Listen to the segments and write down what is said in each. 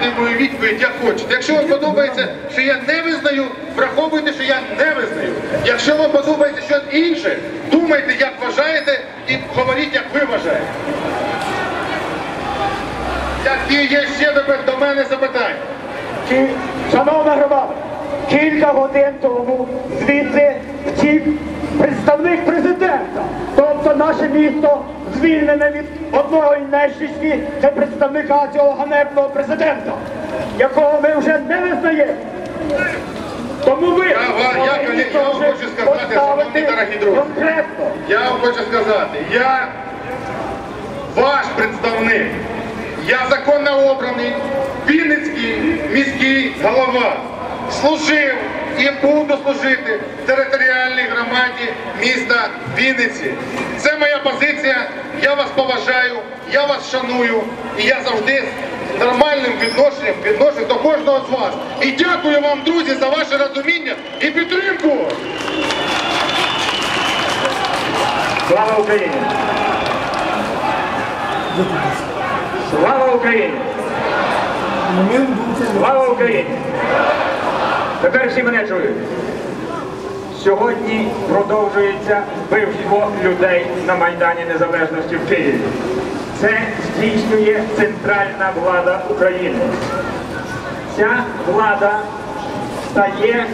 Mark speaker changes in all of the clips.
Speaker 1: сприймайте мою відповідь як хочете. Якщо вам подобається, що я не визнаю, враховуйте, що я не визнаю. Якщо вам подобається щось інше, думайте, як вважаєте, і говоріть, як ви вважаєте. Які є ще до мене запитання?
Speaker 2: Ки- Шановна громада, кілька годин тому звідси втік представник президента. Тобто наше місто звільнене від одного і нещасті це представника цього ганебного президента, якого ми вже не визнаємо. Тому ви
Speaker 1: Я я, колеги, я вам хочу сказати, шановні дорогі друзі.
Speaker 2: конкретно.
Speaker 1: Я вам хочу сказати, я ваш представник. Я законно обраний Вінницький міський голова. Служив і буду служити територіальній громаді міста Вінниці. Це моя позиція. Я вас поважаю, я вас шаную і я завжди з нормальним відношенням відношусь до кожного з вас. І дякую вам, друзі, за ваше розуміння і підтримку.
Speaker 2: Слава Україні! Слава Україні! Слава Україні! Тепер всі мене чують. Сьогодні продовжується вбивство людей на Майдані Незалежності в Києві. Це здійснює центральна влада України. Ця влада стає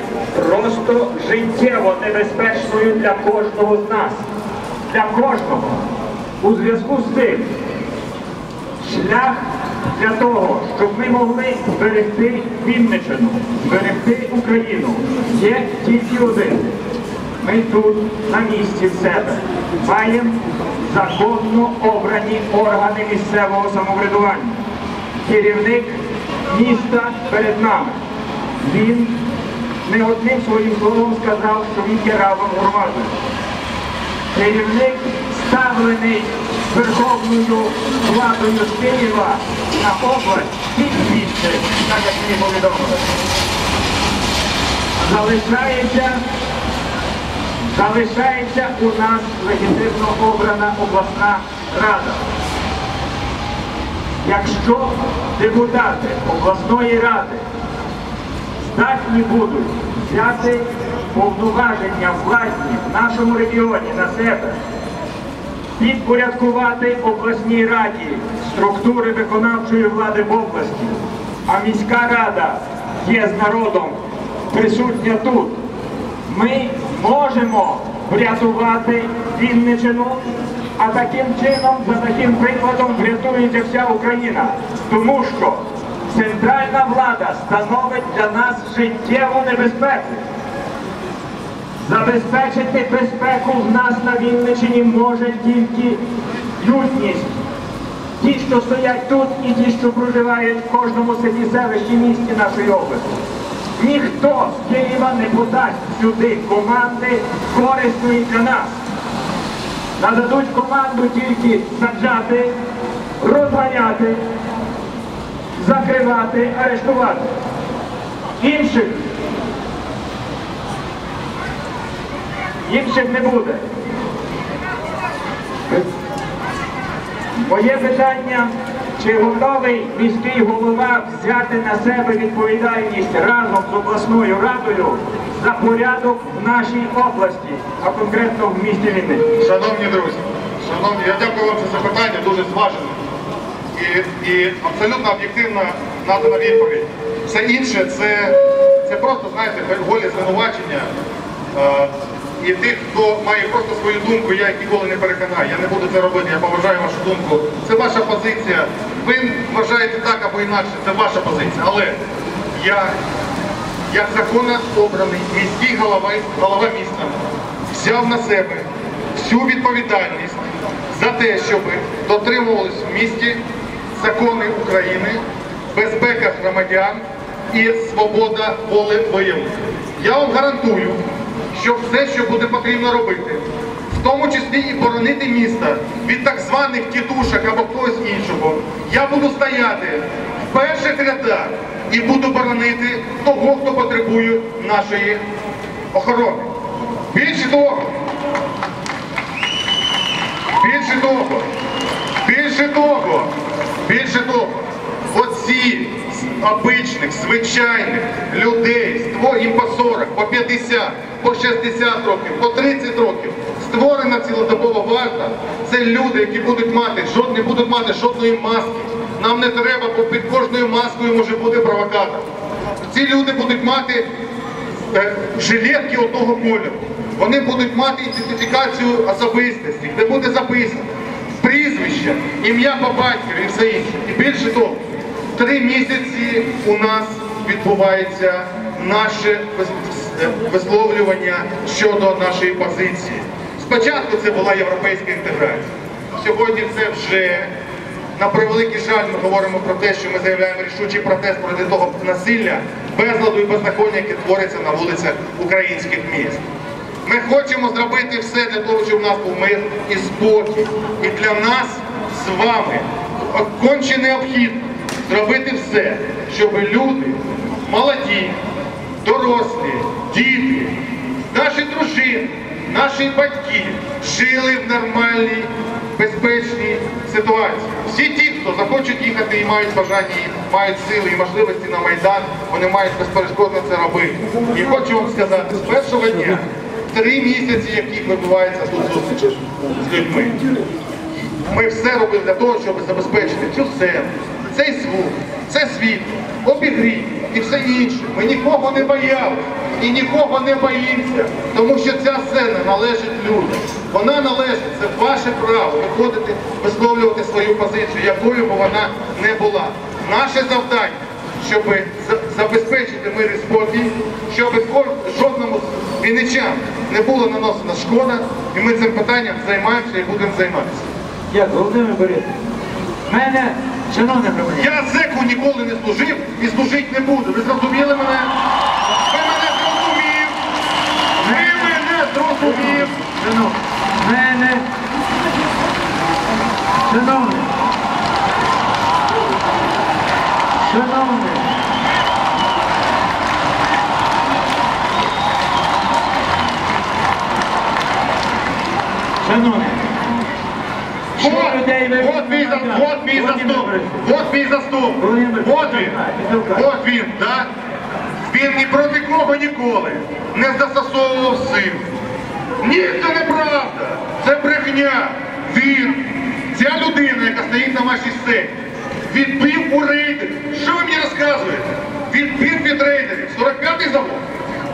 Speaker 2: просто життєво небезпечною для кожного з нас. Для кожного. У зв'язку з цим шлях для того, щоб ми могли зберегти Вінниччину, зберегти Україну, є тільки один. Ми тут, на місці в себе, маємо законно обрані органи місцевого самоврядування. Керівник міста перед нами. Він не одним своїм словом сказав, що він є равом громадою. Керівник ставлений верховною владою з Києва на область тільки місце, так як мені повідомили. Залишається, залишається у нас легітимно обрана обласна рада. Якщо депутати обласної ради здатні будуть взяти повноваження владні в нашому регіоні на себе, підпорядкувати обласній раді структури виконавчої влади в області, а міська рада є з народом присутня тут. Ми можемо врятувати Вінничину, а таким чином, за таким прикладом, врятується вся Україна. Тому що центральна влада становить для нас життєву небезпеку. Забезпечити безпеку в нас на Вінничині може тільки людність. Ті, що стоять тут, і ті, що проживають в кожному селі, селищі, місті нашої області. Ніхто з Києва не подасть сюди команди корисної для нас. Нададуть команду тільки саджати, розганяти, закривати, арештувати. Інших інших не буде. Моє питання, чи готовий міський голова взяти на себе відповідальність разом з обласною радою за порядок в нашій області, а конкретно в місті Вінниці?
Speaker 1: Шановні друзі, шановні, я дякую вам за запитання, дуже зважене. І, і абсолютно об'єктивно надана відповідь. Все інше це, це просто, знаєте, голі звинувачення. І тих, хто має просто свою думку, я їх ніколи не переконаю. Я не буду це робити, я поважаю вашу думку. Це ваша позиція. Ви вважаєте так або інакше, це ваша позиція. Але я, як законно обраний міський голова, голова міста, взяв на себе всю відповідальність за те, щоб дотримувались в місті закони України, безпека громадян і свобода волевиявлення. Я вам гарантую, що все, що буде потрібно робити, в тому числі і боронити місто від так званих тітушок або когось іншого, я буду стояти в перших рядах і буду боронити того, хто потребує нашої охорони. Більше того, більше того, більше того, більше того, оці обичних, звичайних людей, ство- їм по 40, по 50, по 60 років, по 30 років. Створена цілодобова варта. Це люди, які будуть мати, не будуть мати жодної маски. Нам не треба, бо під кожною маскою може бути провокатор. Ці люди будуть мати е, жилетки одного кольору. Вони будуть мати ідентифікацію особистості, де буде записано прізвище, ім'я по батькові і все інше. І більше того, три місяці у нас відбувається наше висловлювання щодо нашої позиції. Спочатку це була європейська інтеграція. Сьогодні це вже на превеликий жаль, ми говоримо про те, що ми заявляємо рішучий протест проти того насилля, безладу і беззаконня, яке твориться на вулицях українських міст. Ми хочемо зробити все для того, щоб у нас був мир і спокій. І для нас з вами конче необхідно зробити все, щоб люди, молоді, дорослі, діти, наші дружини, наші батьки жили в нормальній, безпечній ситуації. Всі ті, хто захочуть їхати і мають бажання, і мають сили і можливості на Майдан, вони мають безперешкодно це робити. І хочу вам сказати, з першого дня, три місяці, яких відбувається тут зустрічі з людьми, ми все робили для того, щоб забезпечити цю сцену, цей звук, це світло, обігрів і все інше. Ми нікого не боялися і нікого не боїмося, тому що ця сцена належить людям. Вона належить, це ваше право виходити, висловлювати свою позицію, якою б вона не була. Наше завдання, щоб забезпечити мир і спокій, щоб жодному з вінничан не було наносена шкода, і ми цим питанням займаємося і будемо займатися.
Speaker 3: Як Володимир Борисович, шановне громадяни,
Speaker 1: Я зеку ніколи не служив і служити не буду. Ви зрозуміли мене? Ви мене зрозумів! Ви мене зрозумів!
Speaker 3: шановне, мене,
Speaker 1: вот мій, за- вот мій заступ, вот мій заступ, вот він, вот він, так? Він ні проти кого ніколи не застосовував силу. Ні, це неправда, це брехня. Він, ця людина, яка стоїть на вашій сцені, відбив у рейдері. Що ви мені розказуєте? Відбив від рейдерів. 45-й завод.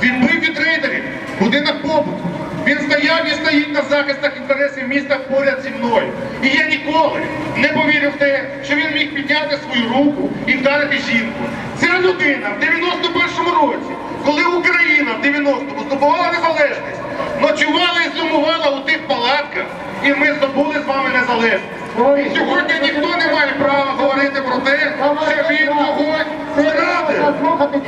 Speaker 1: Відбив від рейдерів. Будинок побуту. Він стояв і стоїть на захистах інтересів міста поряд зі мною. І я ніколи не повірив в те, що він міг підняти свою руку і вдарити жінку. Ця людина в 91-му році, коли Україна в 90-му здобувала незалежність, ночувала і сумувала у тих палатках, і ми здобули з вами незалежність. І сьогодні ніхто не має права говорити про те, що він когось зрадив.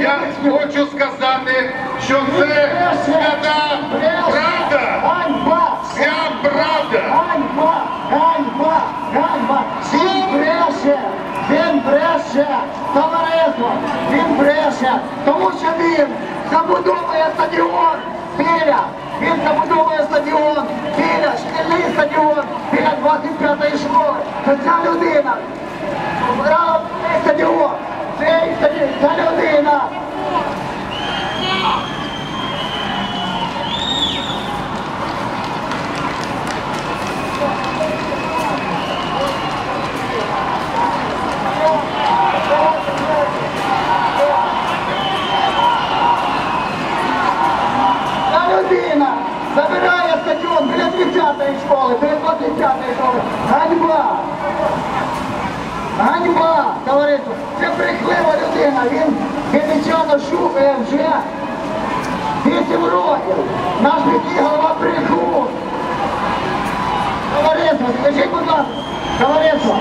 Speaker 1: Я хочу сказати, що це свята правда,
Speaker 4: Ганьба!
Speaker 1: вся правда.
Speaker 4: Ганьба! Ганьба! Ганьба! Він бреше! Він бреше! Товариство! Він бреше! Тому що він забудовує стадіон біля! Він забудовує стадіон біля, шкільний стадіон біля 25-ї школи. Ця людина! Цей стадіон! Ця людина! Та людина забирає стадіон біля 30-ї школи, біля 25-ї школи. Ганьба! Ганьба, товариство! Це брехлива людина. Він вінничано шукає вже 8 років. Наш міський голова брехун. Товариство, скажіть, товариство,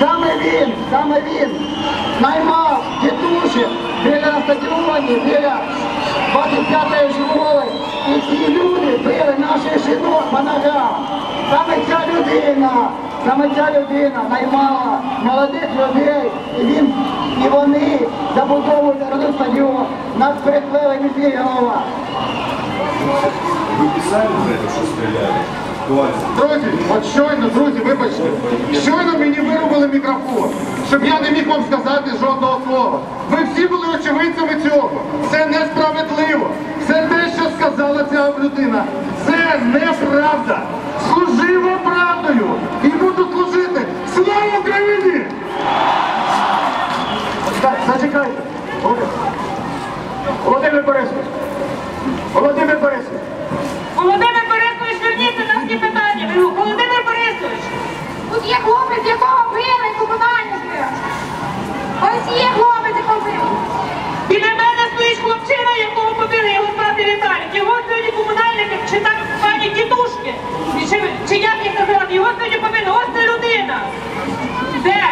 Speaker 4: саме він, саме він наймав тітуші біля стадіоні, біля 25-ї школи. І ці люди били наших жінок по ногам. Саме ця людина, саме ця людина наймала молодих людей, і він, і вони забудовують народний стадіон. Нас перехвили міський.
Speaker 5: Вы писали про это, что стреляли?
Speaker 1: Друзі, от щойно, друзі, вибачте, щойно мені вирубили мікрофон, щоб я не міг вам сказати жодного слова. Ви всі були очевидцями цього. Це несправедливо. Все те, що сказала ця людина, це неправда. Служимо правдою і буду служити. Слава Україні!
Speaker 2: Так, Зачекайте. Володимир. Борисович. Володимир Борисович.
Speaker 5: Володимир Володимир Борисович, тут є хлопець, якого били комунальники. Ось є хлопець, якого били. Біля мене стоїть хлопчина, якого побили, його звати Віталік. Його сьогодні комунальники, чи так звані тітушки, чи, чи як їх називати, його сьогодні побили. Ось це людина. Де?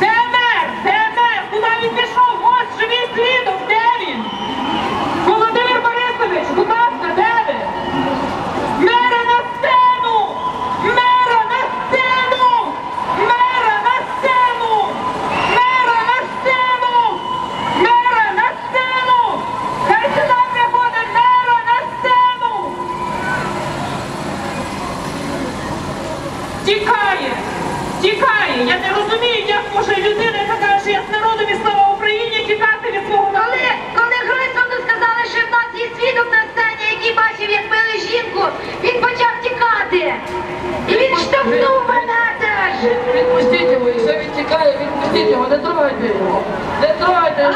Speaker 5: Де мер? Де мер? Куди він пішов? Ось живий свідок, де він? Володимир Борисович, будь ласка, де ви? Мера на сцену! Мера на сцену! Мера на сцену! Мера на сцену! Мера на сцену! Хай сюди приходить мера на сцену! Тікає! Тікає! Я не розумію, як може людина, з народом і слава Україні, тікати від свого народу.
Speaker 6: Коли, коли Гройсману сказали, що в нас є свідок на сцені, який бачив, як били жінку, він почав тікати. І він штовхнув мене теж.
Speaker 7: Відпустіть його, якщо він тікає, відпустіть його, не трогайте його. Не трогайте його.